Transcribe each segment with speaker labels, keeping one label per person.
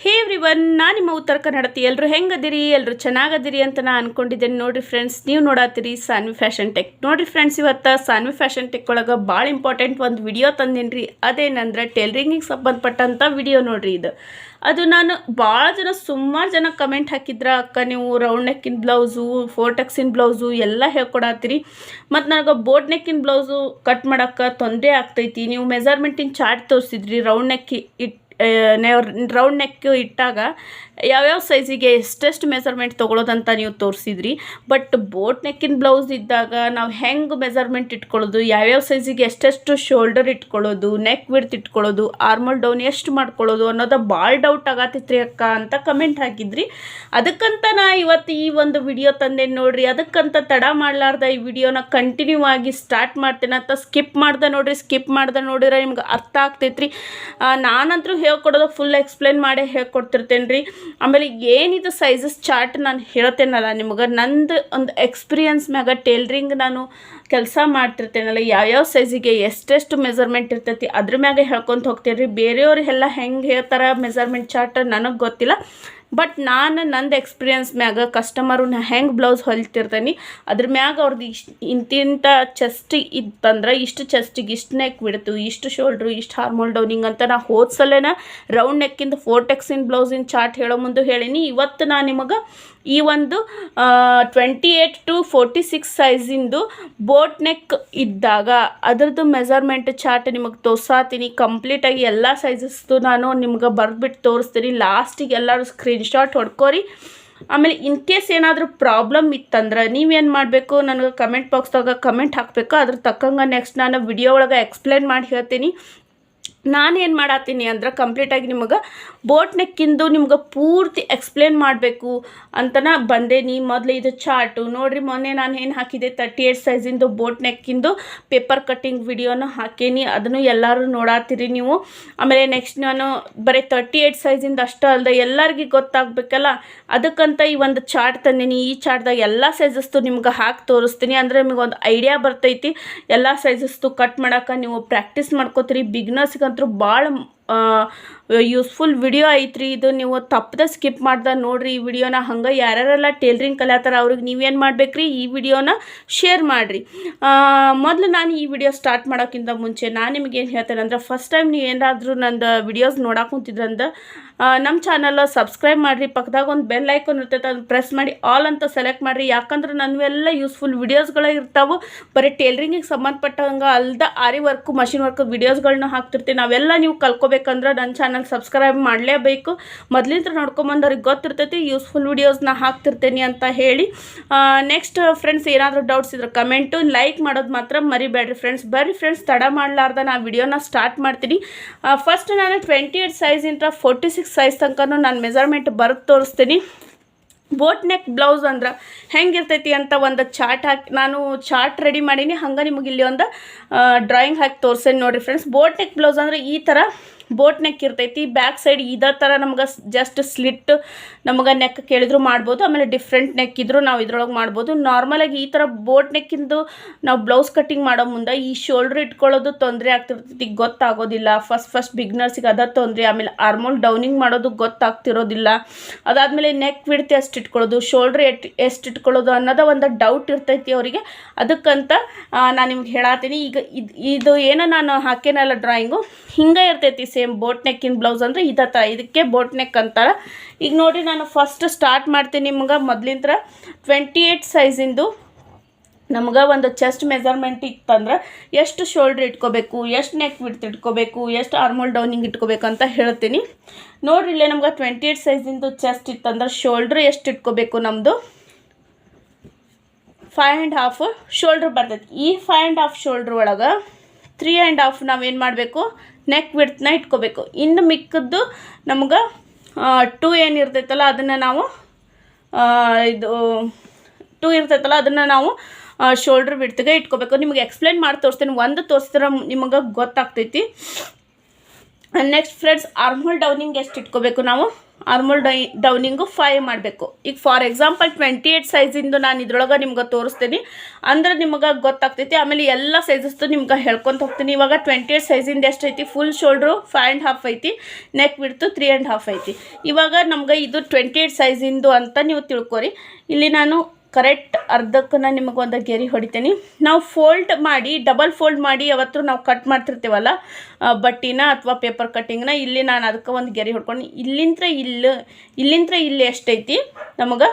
Speaker 1: ಹೇ every one ನಾನು ನಿಮ್ಮ ಉತ್ತರ ಕನ್ನಡತಿ. ಎಲ್ಲರೂ ಹೆಂಗದಿರಿ? ಎಲ್ಲರೂ ಚೆನ್ನಾಗದಿರಿ ಅಂತ ನಾನು ಅನ್ಕೊಂಡಿದ್ದೇನೆ. ನೋಡಿರಿ ಫ್ರೆಂಡ್ಸ್ ನೀವು ನೋಡತ್ತೀರಿ ಸಾನ್ವಿ ಫ್ಯಾಷನ್ ಟೆಕ್ ನೋಡಿರಿ ಫ್ರೆಂಡ್ಸ್ ಇವತ್ತು ಸಾನ್ವಿ ಫ್ಯಾಷನ್ ಟೆಕ್ ಒಳಗೆ ಭಾಳ ಇಂಪಾರ್ಟೆಂಟ್ ಒಂದು ವಿಡಿಯೋ ತಂದೇನಿ ರೀ ಅದೇನಂದ್ರೆ ಟೈಲರಿಂಗಿಗೆ ಸಂಬಂಧಪಟ್ಟಂಥ ವಿಡಿಯೋ ನೋಡಿರಿ ಇದು. ಅದು ನಾನು ಭಾಳ ಜನ, ಸುಮಾರು ಜನ ಕಮೆಂಟ್ ಹಾಕಿದ್ರ, ಅಕ್ಕ ನೀವು ರೌಂಡ್ ನೆಕ್ಕಿನ ಬ್ಲೌಸು ಫೋರ್ ಟೆಕ್ಸಿನ ಬ್ಲೌಸು ಎಲ್ಲ ಹೇಳ್ಕೊಡತ್ತೀರಿ. ಮತ್ತು ನನಗೆ ಬೋಟ್ ನೆಕ್ಕಿನ ಬ್ಲೌಸು ಕಟ್ ಮಾಡೋಕ್ಕೆ ತೊಂದರೆ ಆಗ್ತೈತಿ. ನೀವು ಮೆಜರ್ಮೆಂಟಿನ ಚಾರ್ಟ್ ತೋರಿಸಿದ್ರಿ ರೌಂಡ್ ನೆಕ್ಕಿ ಇಟ್ ರೌಂಡ್ ನೆಕ್ ಇಟ್ಟಾಗ ಯಾವ್ಯಾವ ಸೈಜಿಗೆ ಎಷ್ಟೆಷ್ಟು ಮೆಸರ್ಮೆಂಟ್ ತೊಗೊಳೋದಂತ ನೀವು ತೋರಿಸಿದ್ರಿ. ಬಟ್ ಬೋಟ್ ನೆಕ್ಕಿನ ಬ್ಲೌಸ್ ಇದ್ದಾಗ ನಾವು ಹೆಂಗೆ ಮೆಸರ್ಮೆಂಟ್ ಇಟ್ಕೊಳ್ಳೋದು, ಯಾವ್ಯಾವ ಸೈಜಿಗೆ ಎಷ್ಟೆಷ್ಟು ಶೋಲ್ಡರ್ ಇಟ್ಕೊಳ್ಳೋದು ನೆಕ್ ವಿಡ್ತ್ ಇಟ್ಕೊಳ್ಳೋದು ಆರ್ಮಲ್ ಡೌನ್ ಎಷ್ಟು ಮಾಡ್ಕೊಳ್ಳೋದು ಅನ್ನೋದು ಭಾಳ ಡೌಟ್ ಆಗತ್ತಿತ್ರಿ ಅಕ್ಕ ಅಂತ ಕಮೆಂಟ್ ಹಾಕಿದ್ರಿ. ಅದಕ್ಕಂತ ನಾ ಇವತ್ತು ಈ ಒಂದು ವಿಡಿಯೋ ತಂದೆ ನೋಡ್ರಿ, ಅದಕ್ಕಂತ ತಡ ಮಾಡಲಾರ್ದ ಈ ವಿಡಿಯೋನ ಕಂಟಿನ್ಯೂ ಆಗಿ ಸ್ಟಾರ್ಟ್ ಮಾಡ್ತೇನೆ ಅಂತ ಸ್ಕಿಪ್ ಮಾಡ್ದೆ ನೋಡ್ರಿ ಸ್ಕಿಪ್ ಮಾಡ್ದೆ ನೋಡಿದ್ರೆ ನಿಮ್ಗೆ ಅರ್ಥ ಆಗ್ತೈತ್ರಿ. ನಾನಂತೂ ನಾನಂತರೂ ಹೇಳ್ಕೊಡೋದು ಫುಲ್ ಎಕ್ಸ್ಪ್ಲೇನ್ ಮಾಡೇ ಹೇಳ್ಕೊಡ್ತಿರ್ತೇನೆ ರೀ ಆಮೇಲೆ ಏನಿದು ಸೈಜಸ್ ಚಾರ್ಟ್ ನಾನು ಹೇಳ್ತೇನಲ್ಲ ನಿಮ್ಗೆ? ನಂದು ಒಂದು ಎಕ್ಸ್ಪೀರಿಯನ್ಸ್ ಮ್ಯಾಗ ಟೇಲ್ರಿಂಗ್ ನಾನು ಕೆಲಸ ಮಾಡ್ತಿರ್ತೇನಲ್ಲ, ಯಾವ್ಯಾವ ಸೈಜಿಗೆ ಎಷ್ಟೆಷ್ಟು ಮೆಜರ್ಮೆಂಟ್ ಇರ್ತೈತಿ ಅದ್ರ ಮ್ಯಾಗ ಹೇಳ್ಕೊಂತ ಹೋಗ್ತೇನೆ ರೀ ಬೇರೆಯವ್ರೆಲ್ಲ ಹೆಂಗೆ ಹೇಳ್ತಾರೆ ಮೆಜರ್ಮೆಂಟ್ ಚಾರ್ಟ್ ನನಗೆ ಗೊತ್ತಿಲ್ಲ. ಬಟ್ ನಾನು ನಂದು ಎಕ್ಸ್ಪೀರಿಯನ್ಸ್ ಮ್ಯಾಗ ಕಸ್ಟಮರು ಹೆಂಗೆ ಬ್ಲೌಸ್ ಹೊಲಿತಿರ್ತೇನೆ, ಅದ್ರ ಮ್ಯಾಗ ಅವ್ರದ್ದು ಇಷ್ಟು ಇಂತಿಂಥ ಚೆಸ್ಟ್ ಇತ್ತಂದ್ರೆ ಇಷ್ಟು ಚೆಸ್ಟಿಗೆ ಇಷ್ಟು ನೆಕ್ ಬಿಡ್ತು, ಇಷ್ಟು ಶೋಲ್ಡ್ರು ಇಷ್ಟು ಹಾರ್ಮೋಲ್ ಡೌನಿಂಗ್ ಅಂತ ನಾ ಹೋದ ಸಲೇನ ರೌಂಡ್ ನೆಕ್ಕಿಂದ ಫೋರ್ ಟೆಕ್ಸಿನ ಬ್ಲೌಸಿನ ಚಾರ್ಟ್ ಹೇಳೋ ಮುಂದೆ ಹೇಳೀನಿ. ಇವತ್ತು ನಾನು ನಿಮಗೆ ಈ ಒಂದು twenty eight to forty six ಸೈಜಿಂದು boat neck ಇದ್ದಾಗ ಅದರದ್ದು ಮೆಜರ್ಮೆಂಟ್ ಚಾರ್ಟ್ ನಿಮಗೆ ತೋರ್ಸಾತೀನಿ. ಕಂಪ್ಲೀಟಾಗಿ ಎಲ್ಲ ಸೈಜಸ್ದು ನಾನು ನಿಮ್ಗೆ ಬರೆದ್ಬಿಟ್ಟು ತೋರಿಸ್ತೀನಿ. ಲಾಸ್ಟಿಗೆ ಎಲ್ಲರೂ ಸ್ಕ್ರೀನ್ಶಾಟ್ ಹೊಡ್ಕೋರಿ. ಆಮೇಲೆ ಇನ್ ಕೇಸ್ ಏನಾದರೂ ಪ್ರಾಬ್ಲಮ್ ಇತ್ತಂದ್ರೆ ನೀವೇನು ಮಾಡಬೇಕು? ನನಗೆ ಕಮೆಂಟ್ ಬಾಕ್ಸ್ದಾಗ ಕಮೆಂಟ್ ಹಾಕಬೇಕು. ಅದ್ರ ತಕ್ಕಂಗೆ ನೆಕ್ಸ್ಟ್ ನಾನು ವಿಡಿಯೋ ಒಳಗೆ ಎಕ್ಸ್ಪ್ಲೇನ್ ಮಾಡಿ ಹೇಳ್ತೀನಿ. ನಾನು ಏನು ಮಾಡತ್ತೀನಿ ಅಂದ್ರೆ ಕಂಪ್ಲೀಟಾಗಿ ನಿಮಗೆ ಬೋಟ್ ನೆಕ್ಕಿಂದು ನಿಮ್ಗೆ ಪೂರ್ತಿ ಎಕ್ಸ್ಪ್ಲೇನ್ ಮಾಡಬೇಕು ಅಂತನ ಬಂದೇನಿ. ಮೊದಲು ಇದು ಚಾರ್ಟು ನೋಡಿರಿ ಮೊನ್ನೆ ನಾನು ಏನು ಹಾಕಿದೆ ತರ್ಟಿ ಏಟ್ ಸೈಜಿಂದು ಬೋಟ್ ನೆಕ್ಕಿಂದು ಪೇಪರ್ ಕಟ್ಟಿಂಗ್ ವಿಡಿಯೋನ ಹಾಕೇನಿ. ಅದನ್ನು ಎಲ್ಲರೂ ನೋಡಾತ್ತೀರಿ ನೀವು. ಆಮೇಲೆ ನೆಕ್ಸ್ಟ್ ನಾನು ಬರೀ ತರ್ಟಿ ಏಟ್ ಸೈಜಿಂದ ಅಷ್ಟೇ ಅಲ್ಲದೆ ಎಲ್ಲರಿಗೂ ಗೊತ್ತಾಗಬೇಕಲ್ಲ? ಅದಕ್ಕಂತ ಈ ಒಂದು ಚಾರ್ಟ್ ತಂದೀನಿ. ಈ ಚಾರ್ಟ್ದಾಗ ಎಲ್ಲ ಸೈಜಸ್ತು ನಿಮ್ಗೆ ಹಾಕಿ ತೋರಿಸ್ತೀನಿ. ಅಂದರೆ ನಿಮಗೆ ಒಂದು ಐಡಿಯಾ ಬರ್ತೈತಿ. ಎಲ್ಲ ಸೈಜಸ್ತು ಕಟ್ ಮಾಡೋಕೆ ನೀವು ಪ್ರಾಕ್ಟೀಸ್ ಮಾಡ್ಕೋತೀರಿ. ಬಿಗ್ನರ್ಸ್ಗಂತೂ ಭಾಳ ಯೂಸ್ಫುಲ್ ವಿಡಿಯೋ ಐತ್ರಿ ಇದು. ನೀವು ತಪ್ಪದ ಸ್ಕಿಪ್ ಮಾಡ್ದೆ ನೋಡ್ರಿ ಈ ವಿಡಿಯೋನ ಹಂಗೆ ಯಾರ್ಯಾರೆಲ್ಲ ಟೇಲ್ರಿಂಗ್ ಕಲಿಯತ್ತಾರ ಅವ್ರಿಗೆ ನೀವೇನು ಮಾಡ್ಬೇಕ್ರಿ? ಈ ವಿಡಿಯೋನ ಶೇರ್ ಮಾಡಿರಿ. ಮೊದಲು ನಾನು ಈ ವಿಡಿಯೋ ಸ್ಟಾರ್ಟ್ ಮಾಡೋಕ್ಕಿಂತ ಮುಂಚೆ ನಾನು ನಿಮಗೆ ಏನು ಹೇಳ್ತೇನೆ ಅಂದ್ರೆ ಫಸ್ಟ್ ಟೈಮ್ ನೀವು ಏನಾದರೂ ನಂದು ವಿಡಿಯೋಸ್ ನೋಡಕ್ಕೆ ಕುಂತಿದ್ರಂದ್ರೆ ನಮ್ಮ ಚಾನಲ್ ಸಬ್ಸ್ಕ್ರೈಬ್ ಮಾಡಿರಿ. ಪಕ್ಕದಾಗ ಒಂದು ಬೆಲ್ ಐಕನ್ ಇರ್ತೈತೆ ಅದು ಪ್ರೆಸ್ ಮಾಡಿ ಆಲ್ ಅಂತ ಸೆಲೆಕ್ಟ್ ಮಾಡಿರಿ. ಯಾಕಂದ್ರೆ ನನ್ನೆಲ್ಲ ಯೂಸ್ಫುಲ್ ವಿಡಿಯೋಸ್ಗಳೇ ಇರ್ತಾವೆ. ಬರೀ ಟೇಲ್ರಿಂಗಿಗೆ ಸಂಬಂಧಪಟ್ಟಂಗೆ ಅಲ್ದ ಆರಿ ವರ್ಕು ಮಷಿನ್ ವರ್ಕ್ ವಿಡಿಯೋಸ್ಗಳನ್ನ ಹಾಕ್ತಿರ್ತೀವಿ. ನಾವೆಲ್ಲ ನೀವು ಕಲ್ಕೋಬೇಕಂದ್ರೆ ನನ್ನ ಚಾನಲ್ ಸಬ್ಸ್ಕ್ರೈಬ್ ಮಾಡಲೇಬೇಕು. ಮೊದಲಿಂದ ನೋಡ್ಕೊಂಬಂದವ್ರಿಗೆ ಗೊತ್ತಿರ್ತೈತಿ ಯೂಸ್ಫುಲ್ ವೀಡಿಯೋಸ್ನ ಹಾಕ್ತಿರ್ತೇನೆ ಅಂತ ಹೇಳಿ. ನೆಕ್ಸ್ಟ್ ಫ್ರೆಂಡ್ಸ್ ಏನಾದರೂ ಡೌಟ್ಸ್ ಇದ್ರೆ ಕಮೆಂಟು ಲೈಕ್ ಮಾಡೋದು ಮಾತ್ರ ಮರಿಬೇಡ್ರಿ ಫ್ರೆಂಡ್ಸ್ ಬರ್ರಿ ಫ್ರೆಂಡ್ಸ್ ತಡ ಮಾಡಲಾರ್ದ ನಾ ವಿಡಿಯೋನ ಸ್ಟಾರ್ಟ್ ಮಾಡ್ತೀನಿ ಫಸ್ಟ್ ನಾನು ಟ್ವೆಂಟಿ ಏಯ್ಟ್ ಸೈಜಿಂದ ಫೋರ್ಟಿ ಸಿಕ್ಸ್ ಸೈಜ್ ತನಕನೂ ನಾನು ಮೆಜರ್ಮೆಂಟ್ ಬರೆದು ತೋರಿಸ್ತೀನಿ. ಬೋಟ್ ನೆಕ್ ಬ್ಲೌಸ್ ಅಂದ್ರೆ ಹೆಂಗಿರ್ತೈತಿ ಅಂತ ಒಂದು ಚಾರ್ಟ್ ಹಾಕಿ, ನಾನು ಚಾರ್ಟ್ ರೆಡಿ ಮಾಡೀನಿ. ಹಂಗೆ ನಿಮಗೆ ಇಲ್ಲಿ ಒಂದು ಡ್ರಾಯಿಂಗ್ ಹಾಕಿ ತೋರಿಸ್ತೇನೆ ನೋಡಿರಿ ಫ್ರೆಂಡ್ಸ್ ಬೋಟ್ ನೆಕ್ ಬ್ಲೌಸ್ ಅಂದ್ರೆ ಈ ಥರ ಬೋಟ್ ನೆಕ್ ಇರ್ತೈತಿ, ಬ್ಯಾಕ್ ಸೈಡ್ ಇದೇ ಥರ ನಮ್ಗೆ ಜಸ್ಟ್ ಸ್ಲಿಟ್ ನಮಗೆ ನೆಕ್ ಕೇಳಿದ್ರು ಮಾಡ್ಬೋದು, ಆಮೇಲೆ ಡಿಫ್ರೆಂಟ್ ನೆಕ್ ಇದ್ರು ನಾವು ಇದ್ರೊಳಗೆ ಮಾಡ್ಬೋದು. ನಾರ್ಮಲಾಗಿ ಈ ಥರ ಬೋಟ್ ನೆಕ್ಕಿಂದು ನಾವು ಬ್ಲೌಸ್ ಕಟ್ಟಿಂಗ್ ಮಾಡೋ ಮುಂದೆ ಈ ಶೋಲ್ಡ್ರ್ ಇಟ್ಕೊಳ್ಳೋದು ತೊಂದರೆ ಆಗ್ತಿರ್ತೈತಿ, ಗೊತ್ತಾಗೋದಿಲ್ಲ. ಫಸ್ಟ್ ಫಸ್ಟ್ ಬಿಗ್ನರ್ಸಿಗೆ ಅದ ತೊಂದರೆ, ಆಮೇಲೆ ಆರ್ಮೋಲ್ ಡೌನಿಂಗ್ ಮಾಡೋದು ಗೊತ್ತಾಗ್ತಿರೋದಿಲ್ಲ. ಅದಾದಮೇಲೆ ನೆಕ್ ವಿಡ್ತ್ ಎಷ್ಟು ಇಟ್ಕೊಳ್ಳೋದು ಶೋಲ್ಡ್ರ್ ಎಟ್, ಎಷ್ಟು ಇಟ್ಕೊಳ್ಳೋದು ಅನ್ನೋದು ಒಂದು ಡೌಟ್ ಇರ್ತೈತಿ ಅವರಿಗೆ. ಅದಕ್ಕಂತ ನಾನು ನಿಮ್ಗೆ ಹೇಳತ್ತೀನಿ ಈಗ ಇದು ಇದು ಏನೋ ನಾನು ಹಾಕೇನಲ್ಲ ಡ್ರಾಯಿಂಗು ಹಿಂಗೆ ಇರ್ತೈತಿ ಸೇಮ್ ಬೋಟ್ ನೆಕ್ಕಿನ ಬ್ಲೌಸ್ ಅಂದರೆ ಇದೇ ಥರ ಇದಕ್ಕೆ ಬೋಟ್ ನೆಕ್ ಅಂತಾರೆ. ಈಗ ನೋಡಿ ನಾನು ಫಸ್ಟ್ ಸ್ಟಾರ್ಟ್ ಮಾಡ್ತೀನಿ ನಿಮ್ಗೆ ಮೊದಲಿಂದ ಟ್ವೆಂಟಿ ಏಯ್ಟ್ ಸೈಜಿಂದು ನಮ್ಗೆ ಒಂದು ಚೆಸ್ಟ್ ಮೆಜರ್ಮೆಂಟ್ ಇತ್ತಂದ್ರೆ ಎಷ್ಟು ಶೋಲ್ಡ್ರ್ ಇಟ್ಕೋಬೇಕು, ಎಷ್ಟು ನೆಕ್ ಬಿಡ್ತು ಇಟ್ಕೋಬೇಕು, ಎಷ್ಟು ಆರ್ಮೋಲ್ ಡೌನಿಂಗ್ ಇಟ್ಕೋಬೇಕು ಅಂತ ಹೇಳ್ತೀನಿ. ನೋಡ್ರಿ ಇಲ್ಲೇ ನಮ್ಗೆ ಟ್ವೆಂಟಿ ಏಯ್ಟ್ ಸೈಜಿಂದು ಚೆಸ್ಟ್ ಇತ್ತಂದ್ರೆ ಶೋಲ್ಡ್ರ್ ಎಷ್ಟು ಇಟ್ಕೋಬೇಕು ನಮ್ಮದು ಫೈವ್ ಆ್ಯಂಡ್ ಹಾಫ್ ಶೋಲ್ಡ್ರ್ ಬರ್ತೈತಿ. ಈ ಫೈವ್ ಆ್ಯಂಡ್ ಹಾಫ್ ಶೋಲ್ಡ್ರ್ ಒಳಗೆ ತ್ರೀ ಆ್ಯಂಡ್ ಹಾಫ್ ನಾವೇನು ಮಾಡಬೇಕು? ನೆಕ್ ವಿಡ್ತ್ನ ಇಟ್ಕೋಬೇಕು. ಇನ್ನು ಮಿಕ್ಕದ್ದು ನಮ್ಗೆ ಟೂ ಏನು ಇರ್ತೈತಲ್ಲ, ಅದನ್ನು ನಾವು ಇದು ಟೂ ಇರ್ತೈತಲ್ಲ, ಅದನ್ನು ನಾವು ಶೋಲ್ಡ್ರ್ ಬಿಡ್ತಿಗೆ ಇಟ್ಕೋಬೇಕು. ನಿಮಗೆ ಎಕ್ಸ್ಪ್ಲೇನ್ ಮಾಡಿ ತೋರಿಸ್ತೀನಿ. ಒಂದು ತೋರಿಸಿದ್ರೆ ನಿಮಗೆ ಗೊತ್ತಾಗ್ತೈತಿ. ನೆಕ್ಸ್ಟ್ ಫ್ರೆಂಡ್ಸ್ ಆರ್ಮಲ್ ಡೌನಿಂಗ್ ಎಷ್ಟು ಇಟ್ಕೋಬೇಕು ನಾವು? ಆರ್ಮೋಲ್ ಡೈ ಡೌನಿಂಗು ಫೈವ್ ಮಾಡಬೇಕು. ಈಗ ಫಾರ್ ಎಕ್ಸಾಂಪಲ್ ಟ್ವೆಂಟಿ ಏಯ್ಟ್ ಸೈಜಿಂದು ನಾನು ಇದ್ರೊಳಗೆ ನಿಮ್ಗೆ ತೋರಿಸ್ತೀನಿ. ಅಂದ್ರೆ ನಿಮ್ಗೆ ಗೊತ್ತಾಗ್ತೈತಿ, ಆಮೇಲೆ ಎಲ್ಲ ಸೈಜಸ್ದು ನಿಮ್ಗೆ ಹೇಳ್ಕೊತ ಹೋಗ್ತೀನಿ. ಇವಾಗ ಟ್ವೆಂಟಿ ಏಯ್ಟ್ ಸೈಜಿಂದ ಎಷ್ಟು ಐತಿ full shoulder five and half ಐತಿ neck width three and half ಐತಿ. ಇವಾಗ ನಮ್ಗೆ ಇದು ಟ್ವೆಂಟಿ ಏಯ್ಟ್ ಸೈಜಿಂದು ಅಂತ ನೀವು ತಿಳ್ಕೊರಿ. ಇಲ್ಲಿ ನಾನು ಕರೆಕ್ಟ್ ನಿಮಗೊಂದು ನಿಮಗೆ ಒಂದು ಗೆರಿ ಹೊಡಿತೀನಿ. ನಾವು ಫೋಲ್ಡ್ ಮಾಡಿ ಡಬಲ್ ಫೋಲ್ಡ್ ಮಾಡಿ ಯಾವತ್ತೂ ನಾವು ಕಟ್ ಮಾಡ್ತಿರ್ತೀವಲ್ಲ ಬಟ್ಟಿನ ಅಥವಾ ಪೇಪರ್ ಕಟ್ಟಿಂಗ್ನ ಇಲ್ಲಿ ನಾನು ಅದಕ್ಕೆ ಒಂದು ಗೆರಿ ಹೊಡ್ಕೊಂಡು, ಇಲ್ಲಿಂತ್ರ ಇಲ್ಲಿ ಇಲ್ಲಿಂತ್ರ ಇಲ್ಲಿ ಎಷ್ಟೈತಿ? ನಮಗೆ